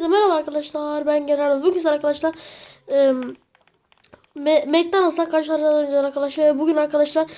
Herkese merhaba arkadaşlar. Ben Genel. Bugün arkadaşlar e, McDonald's'a karşılaşacağız arkadaşlar. Ve Bugün arkadaşlar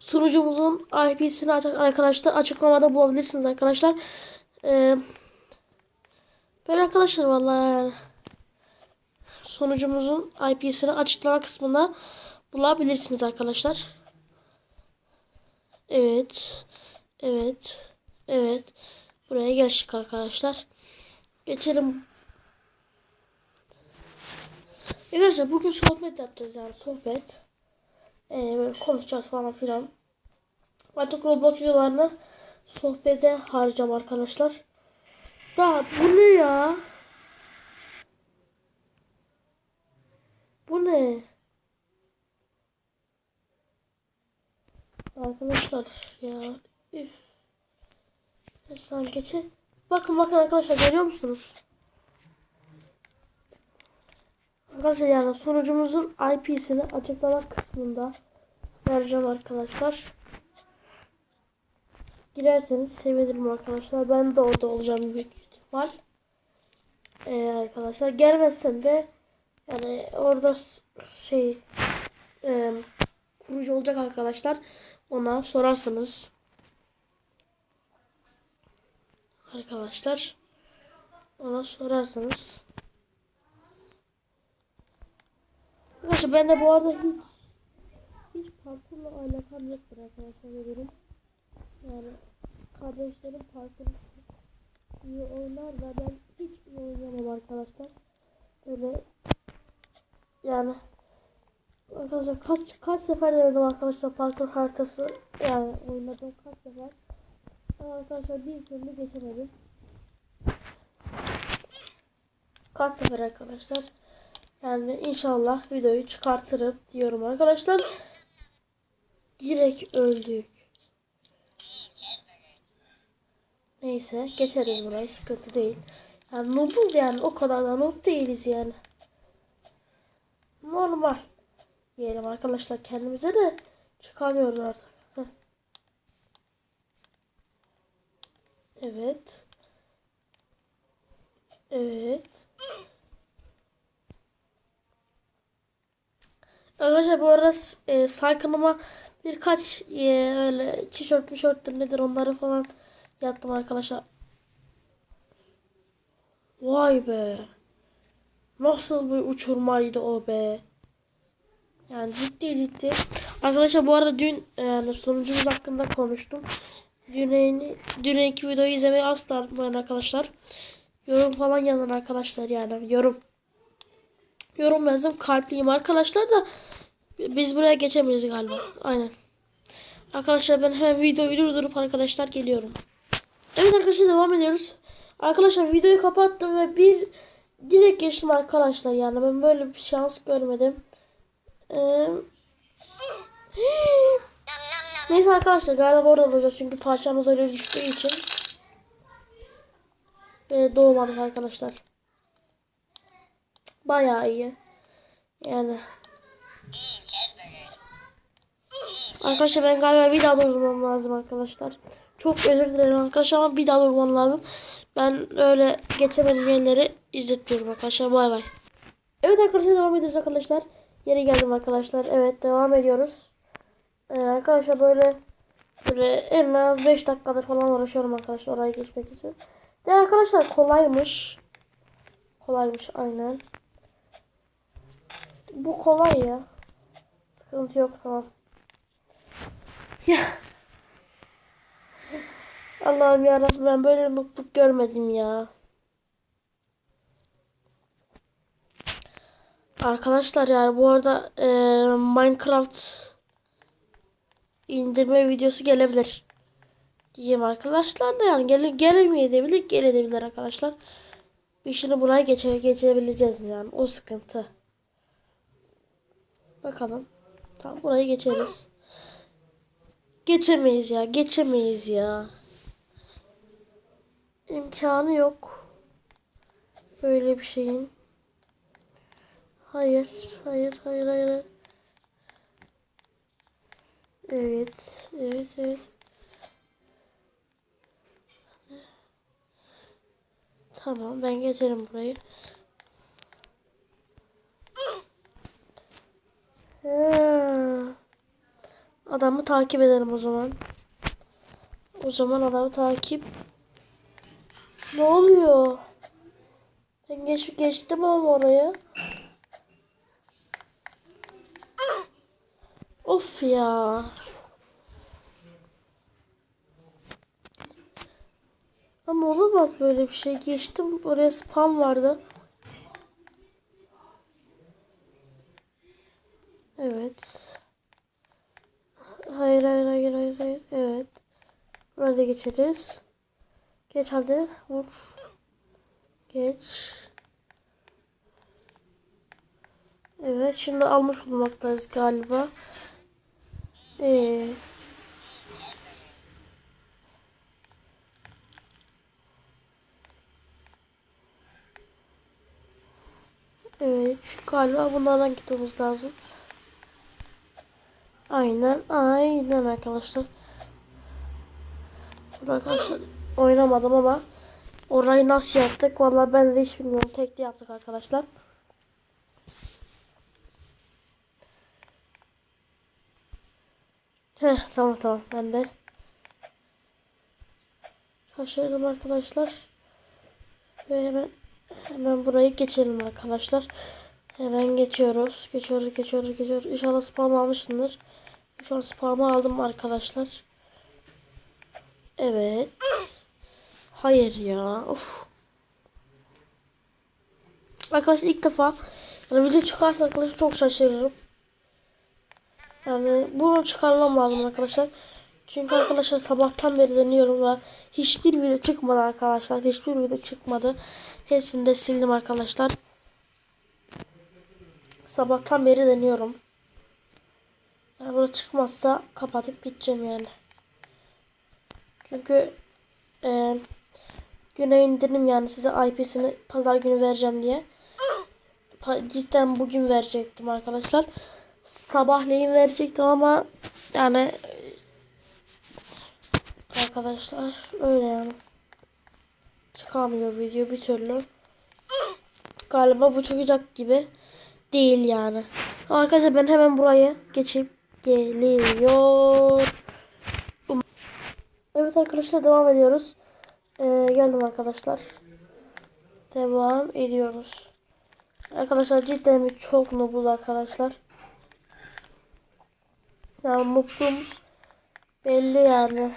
sunucumuzun IP'sini arkadaşlar açıklamada bulabilirsiniz arkadaşlar. E, böyle arkadaşlar vallahi yani sunucumuzun IP'sini açıklama kısmında bulabilirsiniz arkadaşlar. Evet. Evet. Evet. Buraya geçtik arkadaşlar. Geçelim. Arkadaşlar bugün sohbet yapacağız yani sohbet. Ee, böyle konuşacağız falan filan. Artık Roblox videolarını sohbete harcam arkadaşlar. Da bu ne ya? Bu ne? Arkadaşlar ya. Üf. Geçe. Bakın bakın arkadaşlar görüyor musunuz? Arkadaşlar yani sunucumuzun IP'sini açıklama kısmında vereceğim arkadaşlar. Girerseniz sevinirim arkadaşlar. Ben de orada olacağım büyük ihtimal. Ee, arkadaşlar gelmezsen de yani orada şey e, kurucu olacak arkadaşlar. Ona sorarsınız. Arkadaşlar ona sorarsanız Arkadaşlar ben de bu arada hiç hiç parkurla alakam yoktur arkadaşlar benim. Yani kardeşlerim parkur iyi oynar da ben hiç iyi oynayamam arkadaşlar. Böyle yani arkadaşlar kaç kaç sefer denedim arkadaşlar parkur haritası yani oynadım kaç sefer. Arkadaşlar bir türlü geçemedim. Kaç sefer arkadaşlar. Yani inşallah videoyu çıkartırım diyorum arkadaşlar. Direkt öldük. Neyse geçeriz burayı sıkıntı değil. Yani noobuz yani o kadar da noob değiliz yani. Normal. Diyelim arkadaşlar kendimize de çıkamıyoruz artık. Heh. Evet. Evet. Arkadaşlar bu arada e, saykınıma birkaç e, öyle tişört mişörttür nedir onları falan yaptım arkadaşlar. Vay be. Nasıl bir uçurmaydı o be. Yani ciddi ciddi. Arkadaşlar bu arada dün e, yani sonucumuz hakkında konuştum. Dün dünkü videoyu izlemeyi asla unutmayın arkadaşlar. Yorum falan yazın arkadaşlar yani yorum. Yorum yazın kalpliyim arkadaşlar da biz buraya geçemeyiz galiba. Aynen. Arkadaşlar ben hemen videoyu durdurup arkadaşlar geliyorum. Evet arkadaşlar devam ediyoruz. Arkadaşlar videoyu kapattım ve bir direkt geçtim arkadaşlar yani ben böyle bir şans görmedim. Ee... Neyse arkadaşlar galiba orada olacağız çünkü parçamız öyle düştüğü için. Ve doğmadık arkadaşlar. Bayağı iyi. Yani. Arkadaşlar ben galiba bir daha durmam lazım arkadaşlar. Çok özür dilerim arkadaşlar ama bir daha durmam lazım. Ben öyle geçemediğim yerleri izletmiyorum arkadaşlar. Bay bay. Evet arkadaşlar devam ediyoruz arkadaşlar. Yeri geldim arkadaşlar. Evet devam ediyoruz. Ee, arkadaşlar böyle böyle en az 5 dakikadır falan uğraşıyorum arkadaşlar oraya geçmek için. De arkadaşlar kolaymış. Kolaymış aynen. Bu kolay ya. Sıkıntı yok tamam. Ya. Allah'ım yarabbim ben böyle mutluluk görmedim ya. Arkadaşlar yani bu arada e, Minecraft indirme videosu gelebilir. Diyeyim arkadaşlar da yani gele, gelemeyebilir, gelebilir arkadaşlar. İşini buraya geçe, geçebileceğiz yani o sıkıntı. Bakalım. Tamam burayı geçeriz. Geçemeyiz ya. Geçemeyiz ya. İmkanı yok. Böyle bir şeyin. Hayır. Hayır. Hayır. Hayır. Evet. Evet. Evet. Tamam ben geçerim burayı. Ha. Adamı takip edelim o zaman. O zaman adamı takip. Ne oluyor? Ben geç, geçtim ama oraya. Of ya. Ama olamaz böyle bir şey. Geçtim oraya spam vardı. Evet. Hayır hayır hayır hayır hayır. Evet. Burada geçeriz. Geç hadi. Vur. Geç. Evet şimdi almış bulunmaktayız galiba. Ee, evet şu galiba bunlardan gitmemiz lazım. Aynen aynen arkadaşlar. Arkadaşlar oynamadım ama orayı nasıl yaptık vallahi ben de hiç bilmiyorum. Tekli yaptık arkadaşlar. Heh, tamam tamam ben de şaşırdım arkadaşlar. Ve hemen hemen burayı geçelim arkadaşlar. Hemen geçiyoruz. Geçiyoruz, geçiyoruz, geçiyoruz. İnşallah spam almışımdır. Şu an spam'ı aldım arkadaşlar. Evet. Hayır ya. Of. Arkadaşlar ilk defa yani video çıkarsa arkadaşlar çok şaşırırım. Yani bunu çıkarmam lazım arkadaşlar. Çünkü arkadaşlar sabahtan beri deniyorum ve hiçbir video çıkmadı arkadaşlar. Hiçbir video çıkmadı. Hepsini de sildim arkadaşlar. Sabahtan beri deniyorum. Yani burada çıkmazsa kapatıp gideceğim yani. Çünkü e, güne indirdim yani size IP'sini pazar günü vereceğim diye. Cidden bugün verecektim arkadaşlar. Sabahleyin verecektim ama yani arkadaşlar öyle yani. Çıkamıyor video bir türlü. Galiba bu çıkacak gibi değil yani. Arkadaşlar ben hemen burayı geçip geliyor. Evet arkadaşlar devam ediyoruz. Ee, geldim arkadaşlar. Devam ediyoruz. Arkadaşlar cidden bir çok noobuz arkadaşlar. Yani noobluğumuz belli yani.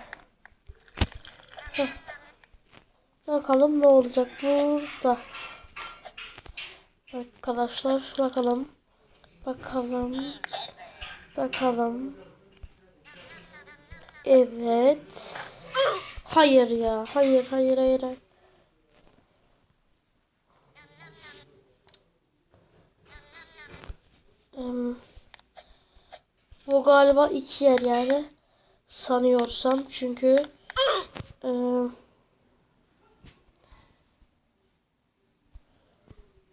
Heh. Bakalım ne olacak burada. Arkadaşlar bakalım. Bakalım. Bakalım. Evet. Hayır ya. Hayır hayır hayır. hayır. Em, bu galiba iki yer yani. Sanıyorsam çünkü em,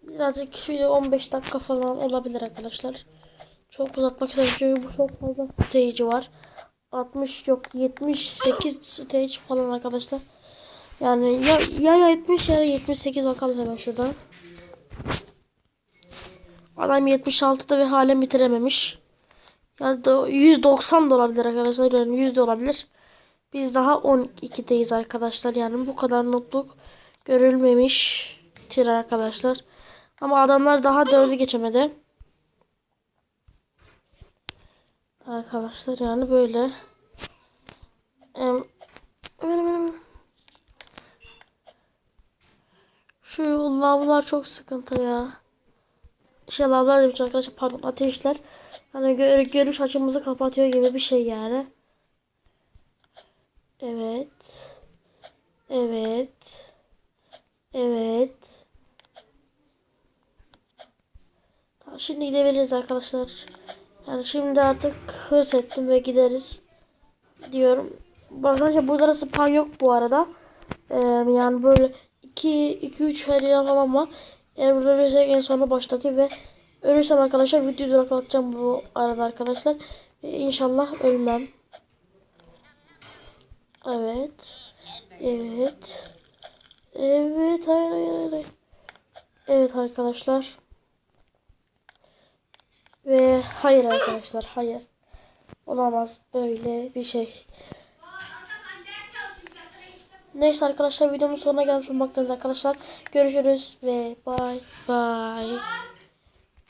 birazcık video 15 dakika falan olabilir arkadaşlar. Çok uzatmak istedim çünkü bu çok fazla stage var. 60 yok 78 stage falan arkadaşlar. Yani ya ya 70 ya da 78 bakalım hemen şuradan. Adam 76'da ve halen bitirememiş. Ya da 190 da olabilir arkadaşlar. Yani 100 de olabilir. Biz daha 12'deyiz arkadaşlar. Yani bu kadar mutluluk görülmemiştir arkadaşlar. Ama adamlar daha 4'ü geçemedi. Arkadaşlar yani böyle. Şu lavlar çok sıkıntı ya. Şey lavlar demiş arkadaşlar pardon ateşler. Hani gör, görüş açımızı kapatıyor gibi bir şey yani. Evet. Evet. Evet. Tamam şimdi gidebiliriz arkadaşlar. Yani şimdi artık hırs ettim ve gideriz diyorum. Arkadaşlar burada da span yok bu arada. Ee, yani böyle 2 2 3 her yer falan var. Eğer burada ölürsek en sona başlatıyor ve ölürsem arkadaşlar videoyu duraklatacağım bu arada arkadaşlar. Ee, inşallah ölmem. Evet. Evet. Evet hayır hayır. hayır. Evet arkadaşlar. Ve hayır arkadaşlar hayır. Olamaz böyle bir şey. Neyse arkadaşlar videomun sonuna gelmiş bulunmaktayız arkadaşlar. Görüşürüz ve bay bay.